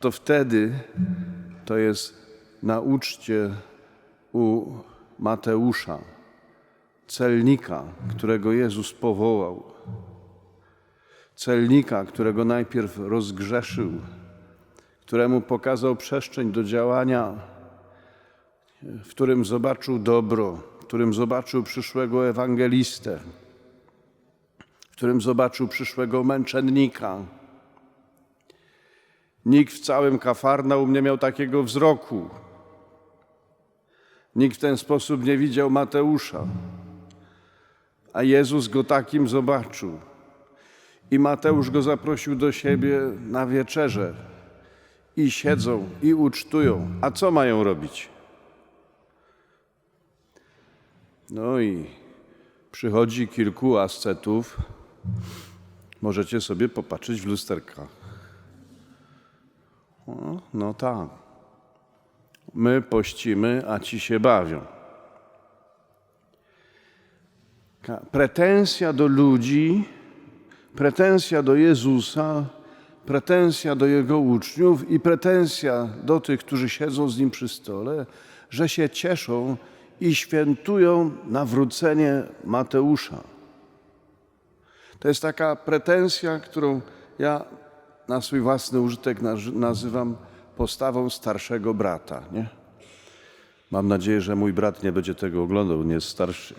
to wtedy to jest na uczcie u Mateusza, celnika, którego Jezus powołał. Celnika, którego najpierw rozgrzeszył, któremu pokazał przestrzeń do działania, w którym zobaczył dobro, w którym zobaczył przyszłego ewangelistę, w którym zobaczył przyszłego męczennika. Nikt w całym Kafarnaum nie miał takiego wzroku. Nikt w ten sposób nie widział Mateusza, a Jezus go takim zobaczył. I Mateusz go zaprosił do siebie na wieczerzę. I siedzą, i ucztują. A co mają robić? No i przychodzi kilku ascetów. Możecie sobie popatrzeć w lusterkach. No tak. My pościmy, a ci się bawią. Pretensja do ludzi, pretensja do Jezusa, pretensja do Jego uczniów i pretensja do tych, którzy siedzą z Nim przy stole, że się cieszą i świętują nawrócenie Mateusza. To jest taka pretensja, którą ja na swój własny użytek nazywam postawą starszego brata. Nie? Mam nadzieję, że mój brat nie będzie tego oglądał, nie jest starszy.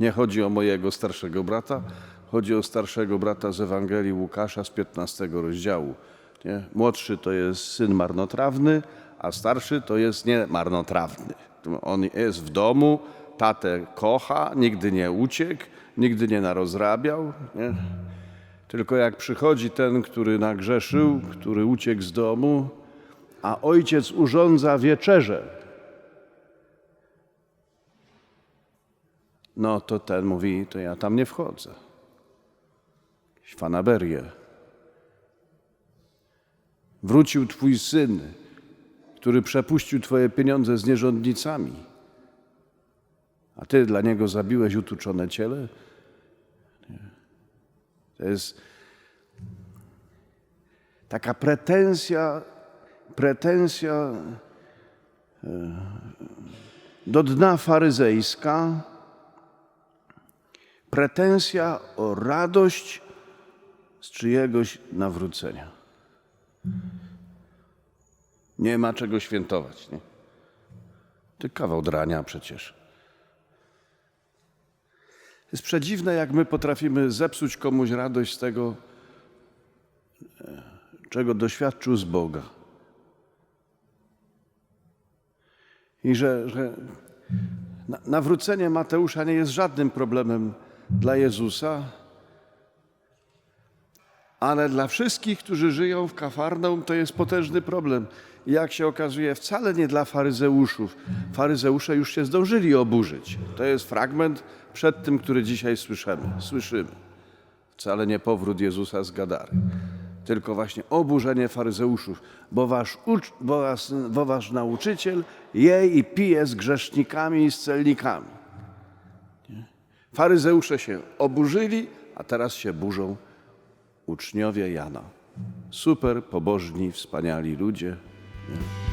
Nie chodzi o mojego starszego brata, chodzi o starszego brata z Ewangelii Łukasza z 15 rozdziału. Nie? Młodszy to jest syn marnotrawny, a starszy to jest nie marnotrawny. On jest w domu, tatę kocha, nigdy nie uciekł, nigdy nie narozrabiał. Nie? Tylko jak przychodzi ten, który nagrzeszył, który uciekł z domu, a ojciec urządza wieczerzę, no to ten mówi, to ja tam nie wchodzę. Fanaberię. Wrócił twój syn, który przepuścił twoje pieniądze z nierządnicami, a ty dla niego zabiłeś utuczone ciele? To jest taka pretensja, pretensja e, do dna faryzejska, pretensja o radość z czyjegoś nawrócenia. Nie ma czego świętować, nie? Ty kawał drania przecież. Jest przedziwne, jak my potrafimy zepsuć komuś radość z tego, e, czego doświadczył z Boga. I że, że na- nawrócenie Mateusza nie jest żadnym problemem dla Jezusa, ale dla wszystkich, którzy żyją w Kafarnaum, to jest potężny problem. Jak się okazuje, wcale nie dla faryzeuszów. Faryzeusze już się zdążyli oburzyć. To jest fragment przed tym, który dzisiaj słyszymy. słyszymy. Wcale nie powrót Jezusa z Gadary, tylko właśnie oburzenie faryzeuszów, bo wasz, ucz, bo was, bo wasz nauczyciel je i pije z grzesznikami i z celnikami. Faryzeusze się oburzyli, a teraz się burzą uczniowie Jana. Super, pobożni, wspaniali ludzie. Nie?